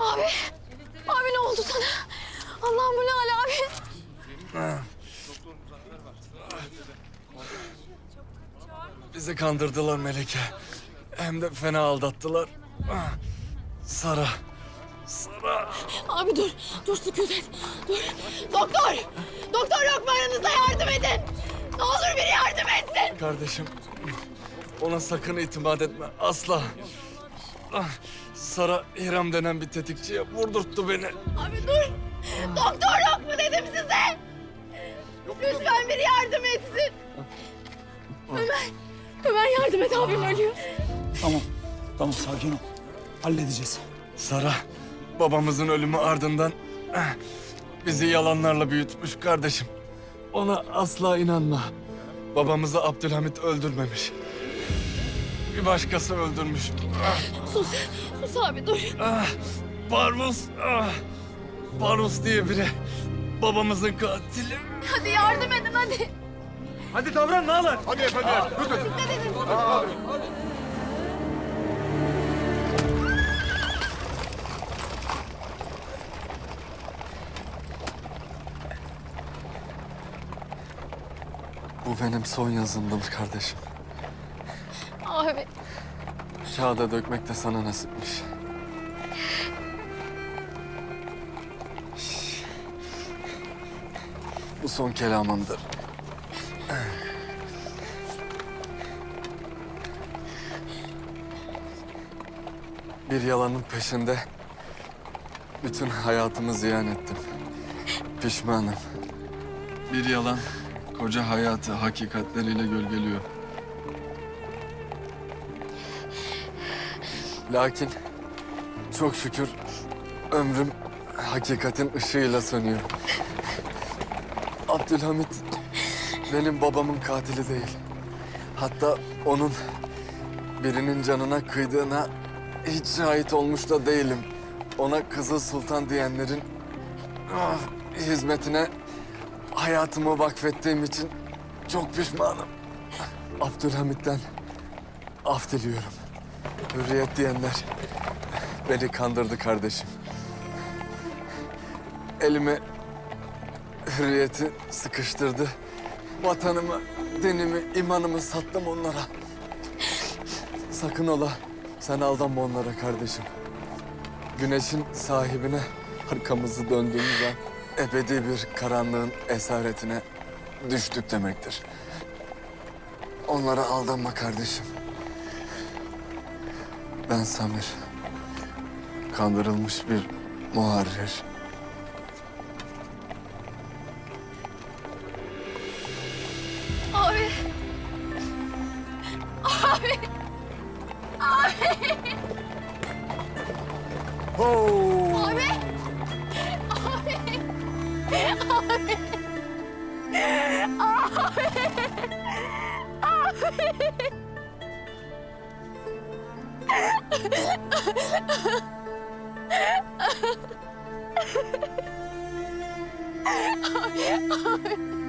Abi. Abi ne oldu sana? Allah'ım bu ne hal abi? Bizi kandırdılar Melike. Hem de fena aldattılar. Sara. Sara. Abi dur. Dur sükut et. Dur. Doktor. Doktor yok mu aranızda yardım edin. Ne olur biri yardım etsin. Kardeşim. Ona sakın itimat etme. Asla. Ah, Sara İrem denen bir tetikçiye vurdurttu beni. Abi dur. Doktor yok mu dedim size. Lütfen biri yardım etsin. Ömer. Ömer yardım et abim ölüyor. Tamam. Tamam sakin ol. Halledeceğiz. Sara, babamızın ölümü ardından eh, bizi yalanlarla büyütmüş kardeşim. Ona asla inanma. Babamızı Abdülhamit öldürmemiş. Bir başkası öldürmüş. Ah, Sus. Sus abi dur. ah, Barmus, ah, Barmus diye biri. Babamızın katili. Hadi yardım edin hadi. Hadi davran ne alır? Hadi efendiler, lütfen. Bu benim son yazımdır kardeşim. Abi. Kağıda dökmek de sana nasipmiş. Bu son kelamımdır. Bir yalanın peşinde bütün hayatımı ziyan ettim. Pişmanım. Bir yalan koca hayatı hakikatleriyle gölgeliyor. Lakin çok şükür ömrüm hakikatin ışığıyla sönüyor. Abdülhamit benim babamın katili değil. Hatta onun birinin canına kıydığına hiç şahit olmuş da değilim. Ona Kızıl Sultan diyenlerin ah, hizmetine hayatımı vakfettiğim için çok pişmanım. Abdülhamit'ten af diliyorum. Hürriyet diyenler beni kandırdı kardeşim. Elime hürriyeti sıkıştırdı. Vatanımı, dinimi, imanımı sattım onlara. Sakın ola sen aldanma onlara kardeşim. Güneşin sahibine arkamızı döndüğümüz an ebedi bir karanlığın esaretine düştük demektir. Onlara aldanma kardeşim. Ben Samir. Kandırılmış bir muharrir. Abi. Abi. Abi. Ho. Abi. Abi. Abi. Abi. Abi. Ay, ay.